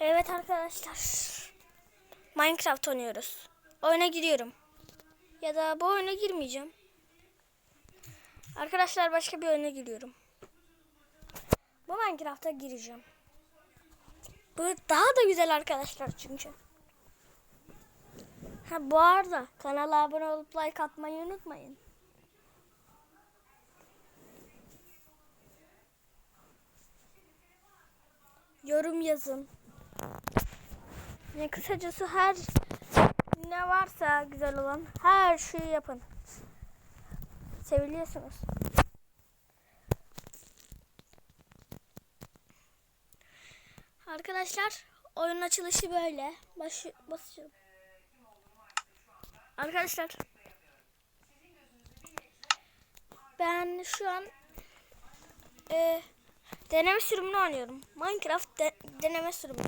Evet arkadaşlar. Minecraft oynuyoruz. Oyuna giriyorum. Ya da bu oyuna girmeyeceğim. Arkadaşlar başka bir oyuna giriyorum. Bu Minecraft'a gireceğim. Bu daha da güzel arkadaşlar çünkü. Ha bu arada kanala abone olup like atmayı unutmayın. Yorum yazın. Yani kısacası her ne varsa güzel olan her şeyi yapın. Seviliyorsunuz. Arkadaşlar oyun açılışı böyle. Başı, basıyorum. Arkadaşlar ben şu an e, deneme sürümünü oynuyorum. Minecraft de- deneme sürümü.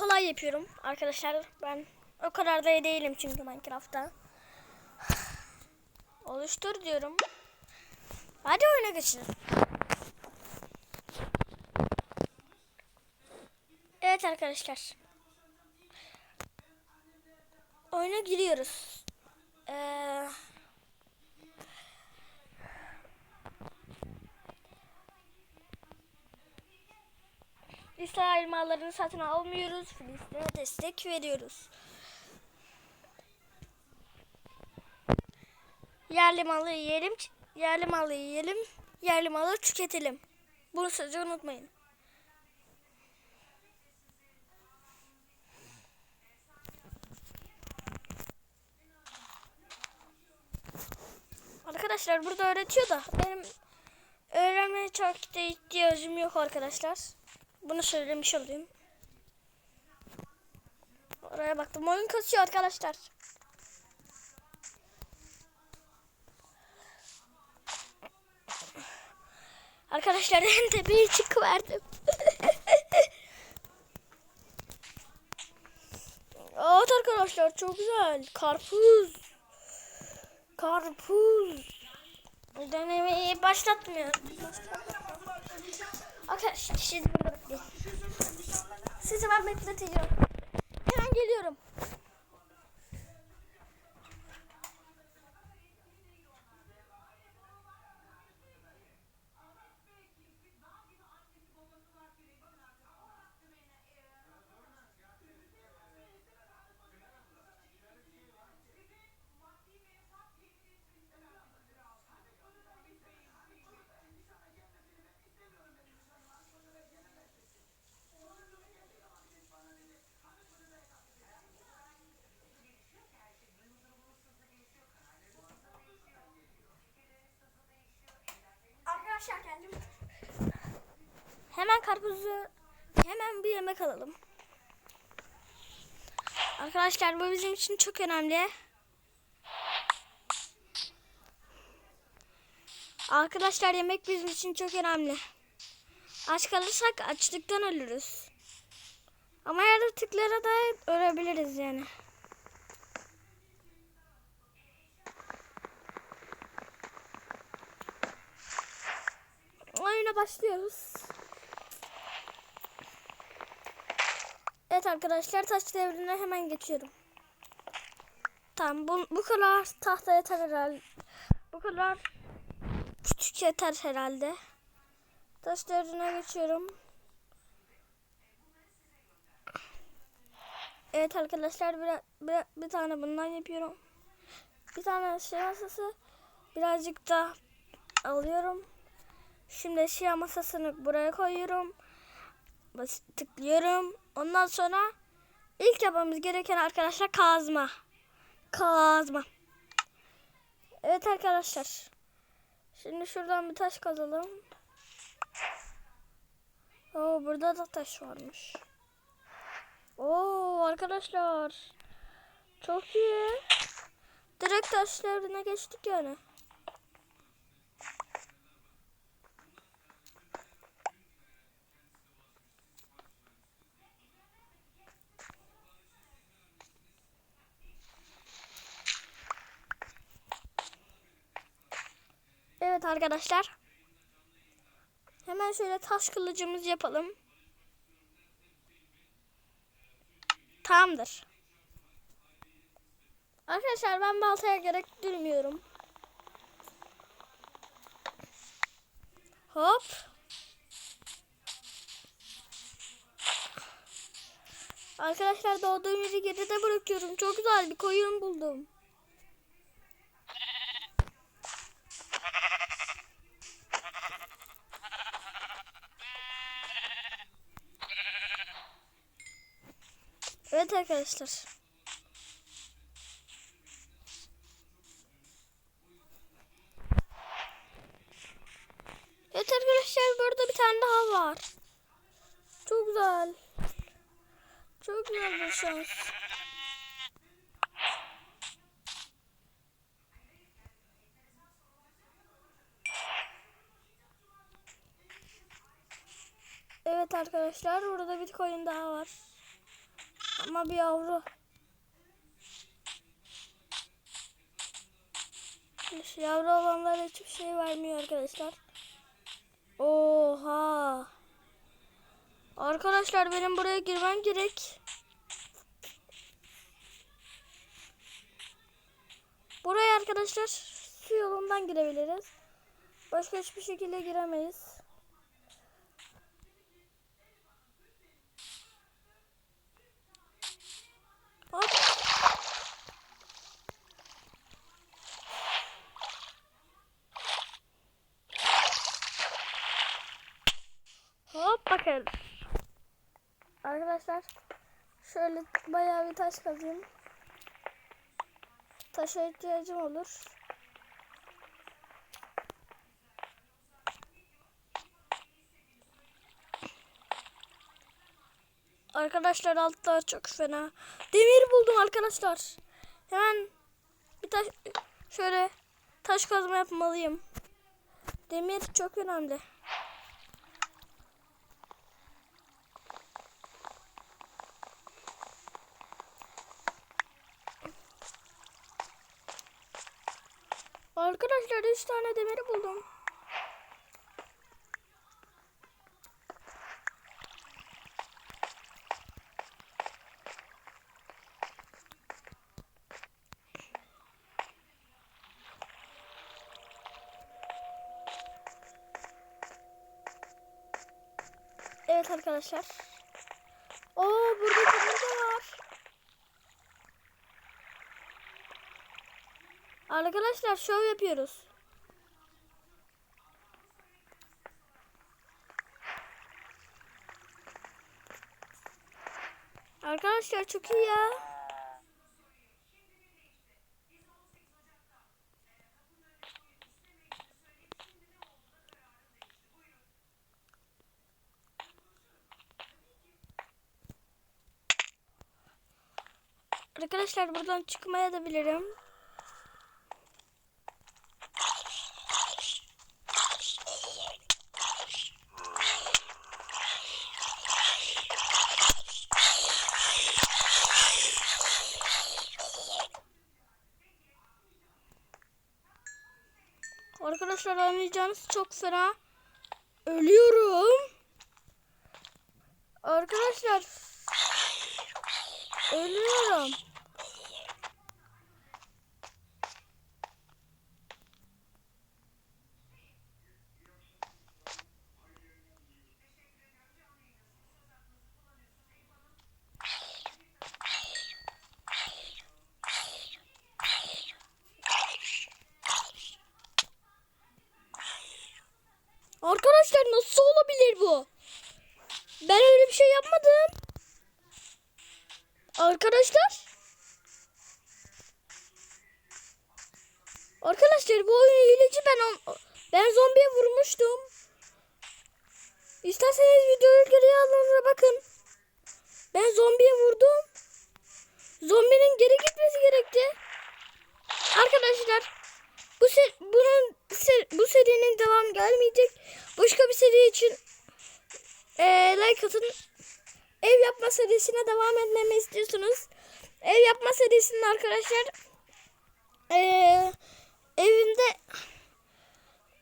Kolay yapıyorum arkadaşlar. Ben o kadar da iyi değilim çünkü Minecraft'ta. Oluştur diyorum. Hadi oyuna geçelim. Evet arkadaşlar. Oyuna giriyoruz. Ee, İsrail mallarını satın almıyoruz. Filistin'e destek veriyoruz. Yerli malı yiyelim, yerli malı yiyelim, yerli malı tüketelim. Bunu sözü unutmayın. Arkadaşlar burada öğretiyor da benim öğrenmeye çok da ihtiyacım yok arkadaşlar. Bunu söylemiş olayım. Oraya baktım. Oyun kasıyor arkadaşlar. Arkadaşlar en tepeye çıkıverdim. evet arkadaşlar çok güzel. Karpuz. Karpuz. Denemeyi başlatmıyorum. Arkadaşlar şimdi. Sizi ben bekleteceğim. Hemen geliyorum. Hemen karpuzu hemen bir yemek alalım. Arkadaşlar bu bizim için çok önemli. Arkadaşlar yemek bizim için çok önemli. Aç kalırsak açlıktan ölürüz. Ama yaratıklara da ölebiliriz yani. Oyuna başlıyoruz. Evet arkadaşlar taş devrine hemen geçiyorum. Tamam bu, bu kadar tahta yeter herhalde. Bu kadar küçük yeter herhalde. Taş devrine geçiyorum. Evet arkadaşlar bir, bir, bir tane bundan yapıyorum. Bir tane şey masası. Birazcık da alıyorum. Şimdi şia masasını buraya koyuyorum. Bas tıklıyorum. Ondan sonra ilk yapmamız gereken arkadaşlar kazma. Kazma. Evet arkadaşlar. Şimdi şuradan bir taş kazalım. Oo burada da taş varmış. Oo arkadaşlar. Çok iyi. Direkt taş devrine geçtik yani. Evet arkadaşlar. Hemen şöyle taş kılıcımız yapalım. Tamamdır. Arkadaşlar ben baltaya gerek duymuyorum. Hop. Arkadaşlar doğduğum yeri geride bırakıyorum. Çok güzel bir koyun buldum. Evet arkadaşlar. Evet arkadaşlar burada bir tane daha var. Çok güzel. Çok güzel bir şans. Evet arkadaşlar burada bir koyun daha var. Ama bir yavru. Şu Yavru olanlara hiçbir şey vermiyor arkadaşlar. Oha. Arkadaşlar benim buraya girmem gerek. Buraya arkadaşlar su yolundan girebiliriz. Başka hiçbir şekilde giremeyiz. Hop. Bakın. Arkadaşlar şöyle bayağı bir taş kazayım. Taşa ihtiyacım olur. Arkadaşlar altta çok fena. Demir buldum arkadaşlar. Hemen bir taş şöyle taş kazma yapmalıyım. Demir çok önemli. Arkadaşlar 3 tane demiri buldum. Evet arkadaşlar. Oo burada de var. Arkadaşlar şov yapıyoruz. Arkadaşlar çok iyi ya. Arkadaşlar buradan çıkmaya da bilirim. Arkadaşlar anlayacağınız çok fena. Ölüyorum. Arkadaşlar. Ölüyorum. Arkadaşlar nasıl olabilir bu? Ben öyle bir şey yapmadım. Arkadaşlar. Arkadaşlar bu oyun hileci ben ben zombiye vurmuştum. İsterseniz videoyu geriye almanıza bakın. Ben zombiye vurdum. Zombinin geri gitmesi gerekti. Arkadaşlar bu ser bunun ser bu serinin devam gelmeyecek. Başka bir seri için eee like atın. Ev yapma serisine devam etmemi istiyorsunuz. Ev yapma serisinin arkadaşlar eee evimde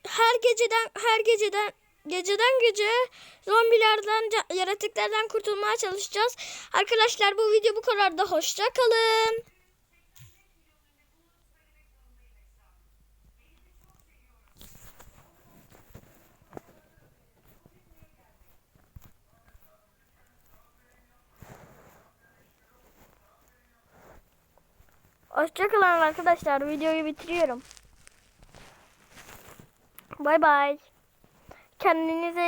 her geceden her geceden geceden gece zombilerden, yaratıklardan kurtulmaya çalışacağız. Arkadaşlar bu video bu kadar da hoşça kalın. Hoşça kalın arkadaşlar. Videoyu bitiriyorum. Bay bay. Kendinize